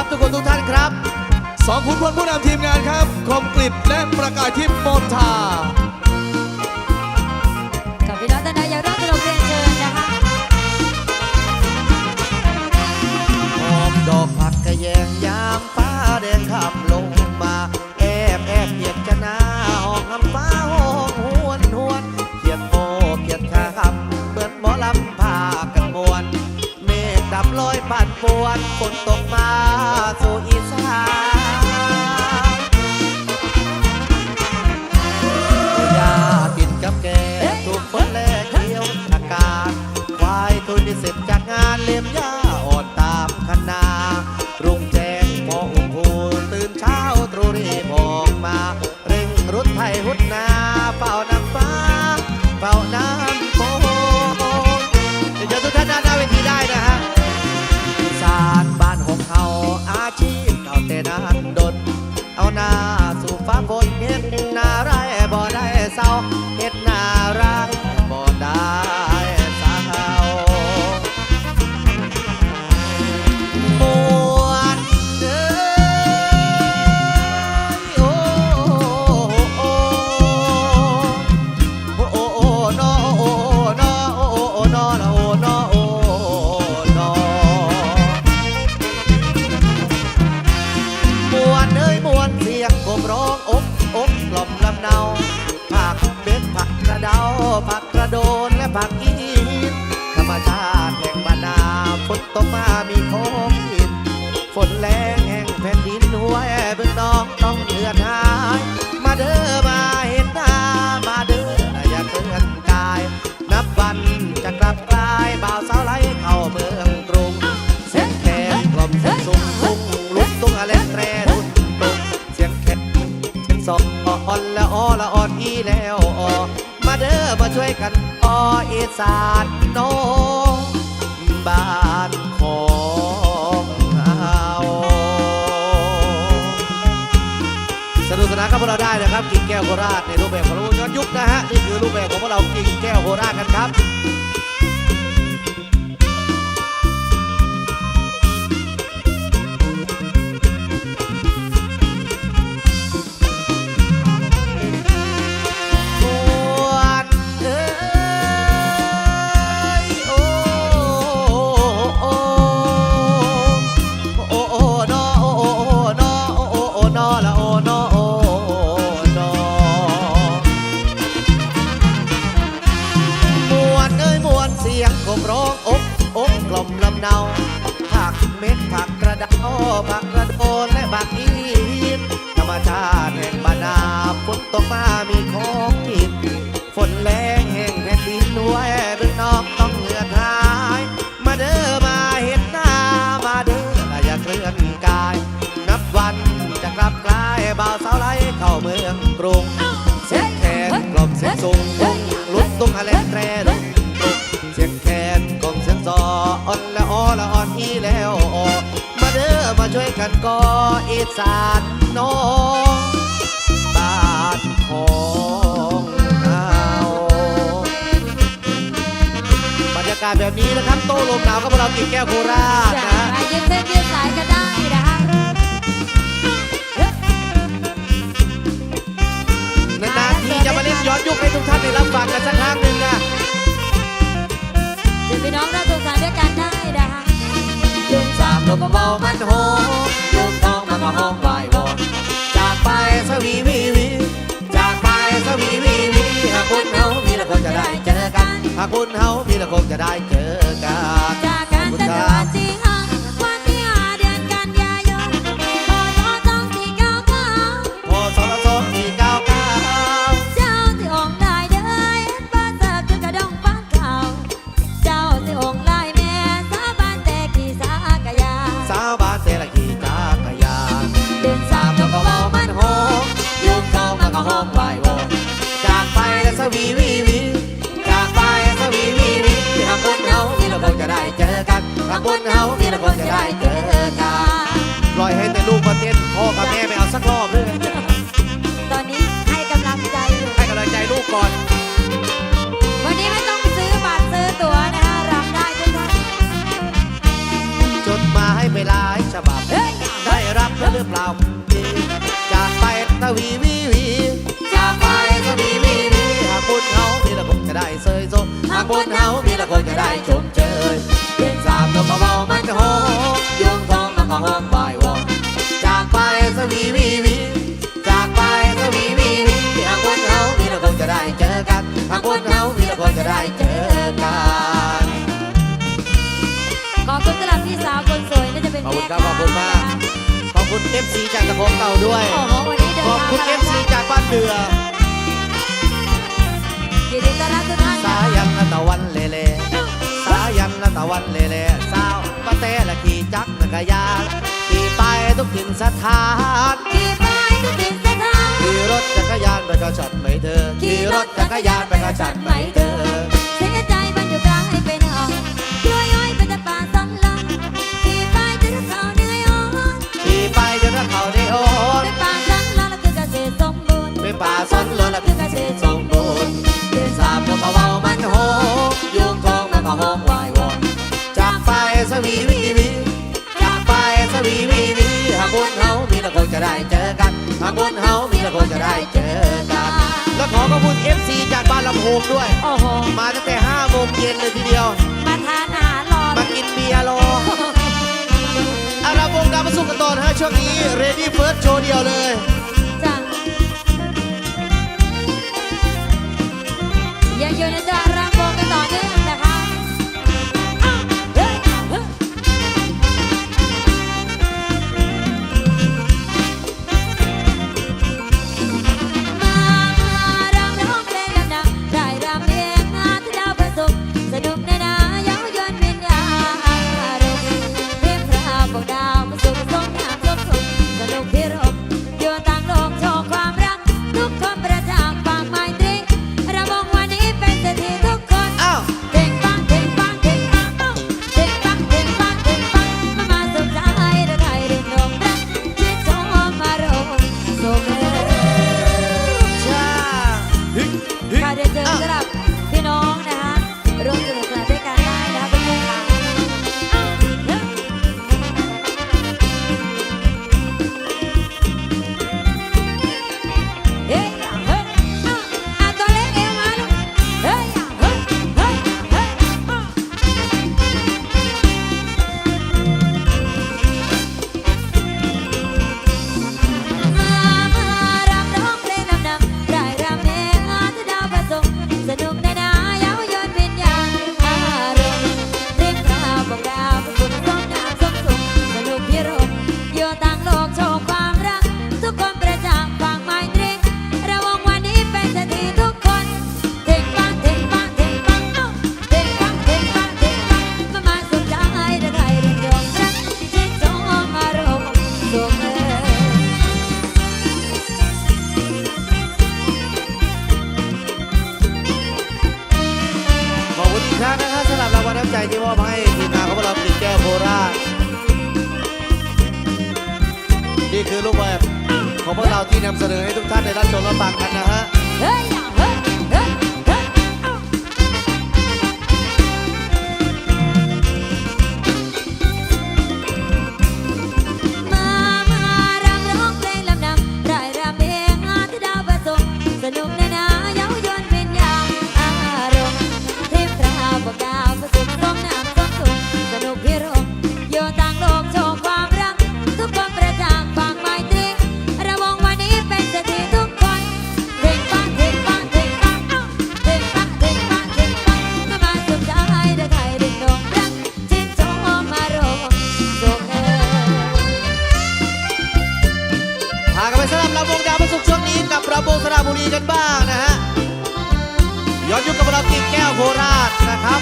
ครับทุกคนทุกท่านครับสองคุณพลผู้นำทีมงานครับคมกลิบและประกาศทิพย์โมทากับพี่น้องท่านใดอยากร่วมสนุกเรียนเชิญนะคะหอมดอกผักกระแยงยามฟ้าแดงขับลง ฝนตกมาสู่อีสานยาติดกับแกถูกฝนแลกเดี่ยวอากาศควายทุนที่เสร็จจากงานเลี้ยง สานโนบ้านของเราสนุกสนานกับพวกเราได้นะครับกิ่งแก้วโคราชในรูปแบบของเราย้อนยุคนะฮะนี่คือรูปแบบของพวกเรากิ่งแก้วโคราชกันครับ อ้อละโอ้นอโอ้นอมวนเอ้ยมวนเสียงกบร้องอกอกกล่อมลำเนาผักเม็ดผักกระดาผักกระโดนและผักอีนธรรมชาติแห่งบานาฝนตกมามีของกินฝนแร กับกลายบ่าวสาวไล่เข้าเมืองกรุงเสียงแขนกล่อมเสียงสูงตุ้งลุกตุ้งอะไรแตรลุกตุ้งเสียงแขนกล่อมเสียงซออ่อนละอ้อละอ่อนอีแล้วออมาเด้อมาช่วยกันก่ออีสานโนบ้านของเราบรรยากาศแบบนี้นะครับ โต้ลมหนาวกับพวกเรากิ่งแก้วโคราชจะนะฮะ มายืดเส้นยืดสายก็ได้ จะได้เจอากบุญเฮามีละคงจะได้ชมเชยเพียงสามตัวก็เบามันจะโหยุงทองมันก็หอมบ่ายวอนจากไปสวีวีวีจากไปสวีวีวีหากบุญเฮามีละคงจะได้เจอกันหากบุญเฮามีละคงจะได้เจอกันขอบคุณสำหรับพี่สาวคนสวยน่าจะเป็นขอบคุณครับขอบคุณมากขอบคุณเอฟซีจากตะโพงเก่าด้วย โอ้โหวันนี้เดินขอบทางคุณมาเอแล้วฟซีจากบ้านเดือ ต้อนรับทุกท่านสายันละตะวันเลเลสายันละตะวันเลเลสาวปะเตละขี่จักรนักยานขี่ไปทุกถิ่นสถานขี่ไปทุกทิศสถานขี่รถจักรยานไปกับฉันไหมเธอขี่รถจักรยานไปกับฉันไหมเธอเสียใจมันอยู่ไกลเป็นห้องกล้วยอ้อยเป็นแต่ป่าสันหลังขี่ไปจนเขาเหนื่อยอ่อนขี่ไปจนเขาได้โอนเป็นป่าสันหลังแล้วคือเกษตรสมบูรณ์ไปป่า จะได้เจอกันหากบุญเฮามีละคงจะได้เจอกัน แล้วขอขอบคุณ FC จากบ้านลำโพงด้วย โอ้โห มาตั้งแต่5โมงเย็นเลยทีเดียว มาทานอาหารรอมากินเบียร์รอเอาละวงการมาสู้กันต่อนะฮะช่วงนี้ Ready First โชว์เดียวเลยจ้ะยังอยู่ในจาำเสนอให้ทุกท่านได้รับชมรับฟังกันนะฮะีกันบ้างนะฮะย้อนยุคกับเรากินแก้วโคราชนะครับ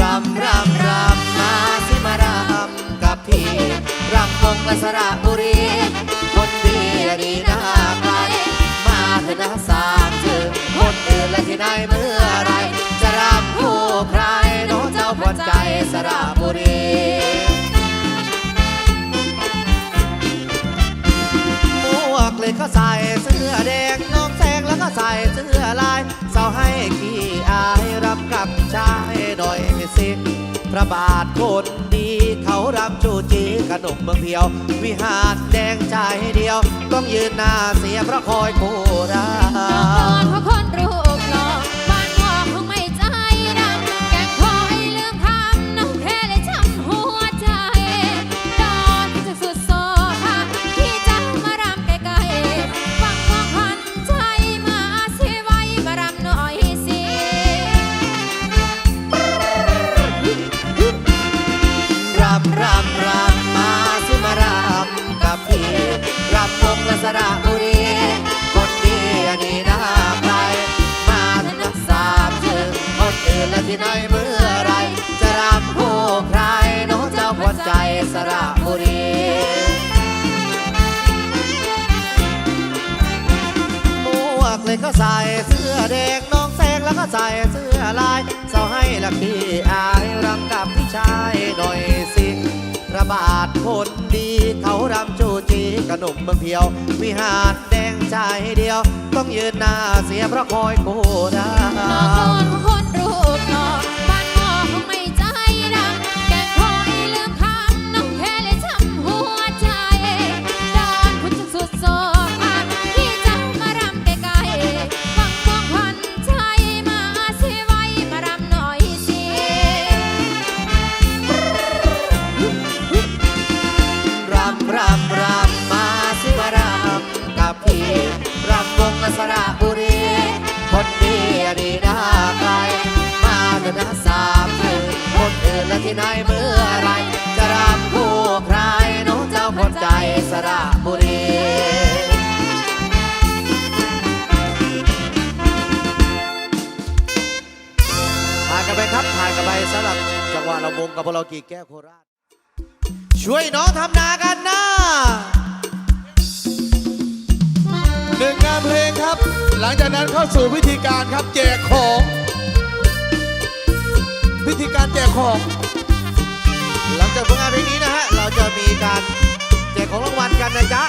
รำรำรำมาสิมารำกับพี่รำวงและสระบุรีคนดีดีน้าใครมาเถอะนะสามเธอคนอื่นและที่ไหนเมื่อไร ล้วก็ใส่เศร้าวให้ขี้อายรับกับชายดหน่อยสิพระบาทคนดีเขารับจูจีขนมเมืองเพียว วิหารแดงใจเดียว ต้องยืนหน้าเสียเพราะคอยโคราชก่อนเพราะคนรู ที่ไหนเมื่อไรจะรำผู้ใครน้องเจ้าขวัญใจสระบุรีหมวกเลยก็ใส่เสื้อแดงน้องแซงแล้วก็ใส่เสื้อลายเสาให้ลักพี่อายรำกับพี่ชายหน่อยสิระบาดคนดีเขารำจูจีขนมเมืองเพียว วิหารแดงใจเดียว ต้องยืนหน้าเสียเพราะคอยโคด เมื่อไรจะรำผู้ใครน้องเจ้าคนใจสระบุรีผ่านกันไปครับผ่านกันไปสำหรับจังหวะเราวงกับพวกเรากี่แก้วโคราช ช่วยน้องทำนากันนะหนึ่งงานเพลงครับ หลังจากนั้นเข้าสู่พิธีการครับแจกของ พิธีการแจกของ จากผลงานเพลงนี้นะฮะ เราจะมีการแจกของรางวัลกันนะจ๊ะ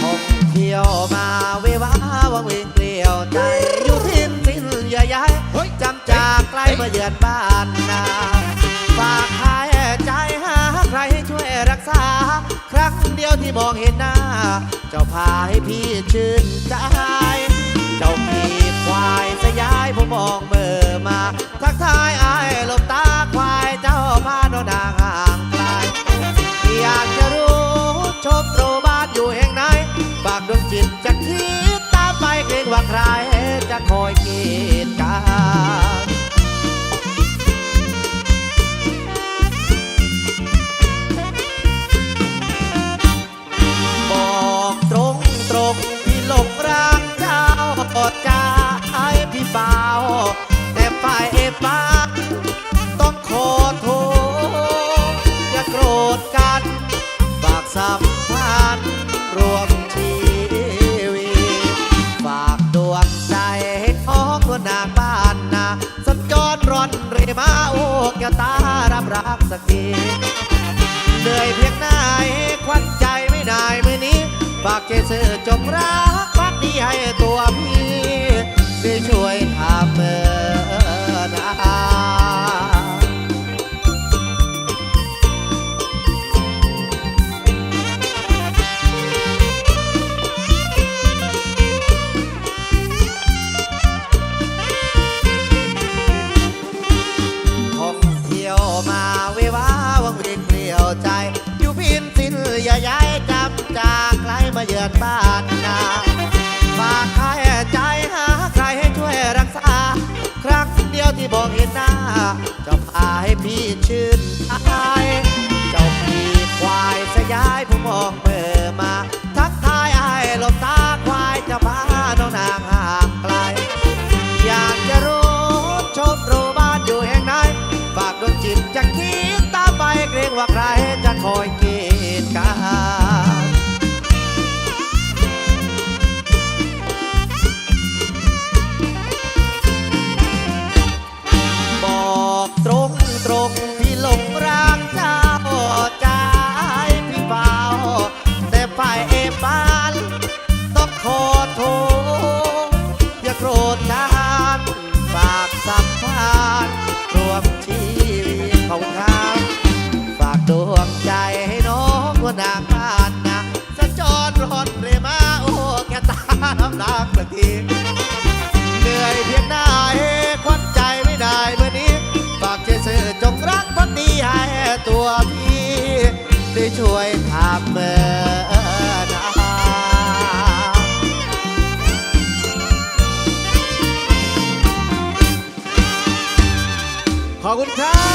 ท่องเที่ยวมาเววาวังเวงเกลียวใจอยู่ทิ้นสิ้นเยื่อใยเฮ้ยจำจากใกล้มาเยือนบ้านนาฝากหายใจหาใครให้ช่วยรักษา ครั้งเดียวที่มองเห็นหน้า เจ้าพาให้พี่ชื่นใจเจ้ องเมื่อมา ทักทายอายหลบตาควายเจ้าพาโนนางห่างไกลอยากจะรู้ชมโตรบ้านอยู่แห่งไหนฝากดวงจิตจะคิดตามไปเกรงว่าใครจะคอยกีดกัน ทีเหนื่อยเพียงไหนควันใจไม่ได้มือนี้ ฝากเจสื่อจงรักพักดีให้ตัวพี่ได้ช่วยทำเออ มาเยือนบ้านนาฝากใครใจหาใครให้ช่วยรักษา ครั้งเดียวที่บอกเห็นหน้า จะพาให้พี่ชื่นใจเจ้าพี่ควายสยายผู้มอง นางบ้านนะสัญจรร้อนเรมาโอ้แกตาน้ำนางสักทีเหนื่อยเพียงหน้าเฮควันใจไม่ได้เมื่อนี้ฝากเจสื่อจงรักพักดีให้ตัวพี่ได้ช่วยทำเมื่อนาขอบคุณครับ